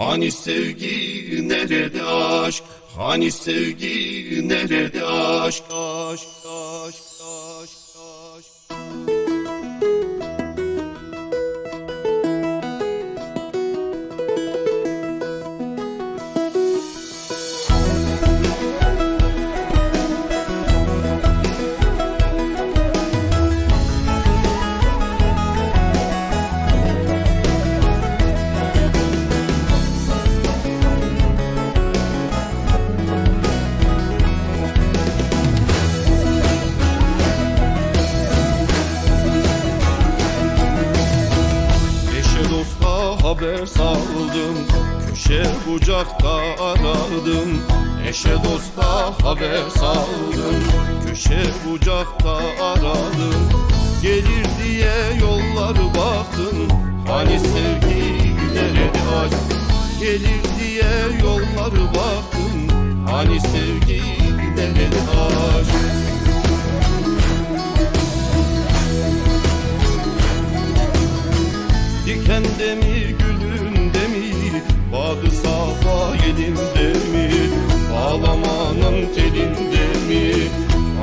Hani sevgi nerede aşk? Hani sevgi nerede aşk? Aşk, aşk, aşk, aşk. Haber saldım Köşe bucakta aradım Eşe dosta haber saldım Köşe bucakta aradım Gelir diye yolları baktım Hani sevgi nerede aşk. Gelir diye yolları baktım Hani sevgi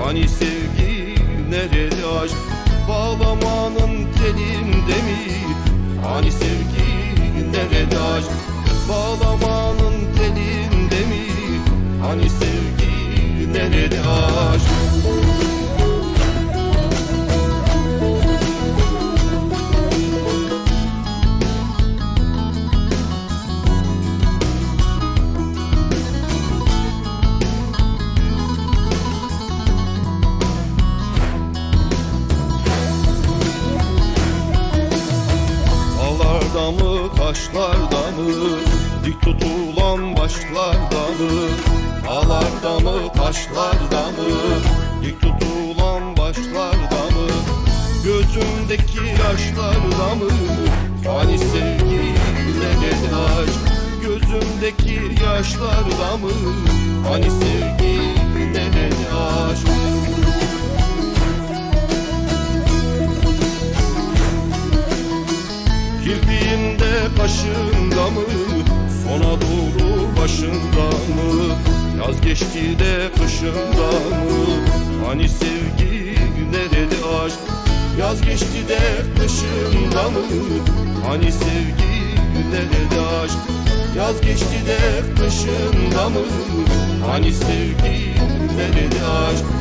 Hani sevgi nerede aşk? Bağlamanın telinde mi? Hani sevgi nerede aşk? Bağlamanın telinde mi? Hani sevgi nerede aşk Dağlarda mı? Dik tutulan başlarda mı? Dağlarda mı taşlarda mı? Dik tutulan başlarda mı? Gözümdeki yaşlarda mı? Hani sevgi nerede aşk Gözümdeki yaşlarda mı? Hani sevgi nerede Kirpiğinde kaşında mı? Sona doğru başında mı? Yaz geçti de kışında mı? Hani sevgi nerede aşk? Yaz geçti de kışında mı? Hani sevgi nerede aşk? Yaz geçti de kışında mı? Hani sevgi nerede aşk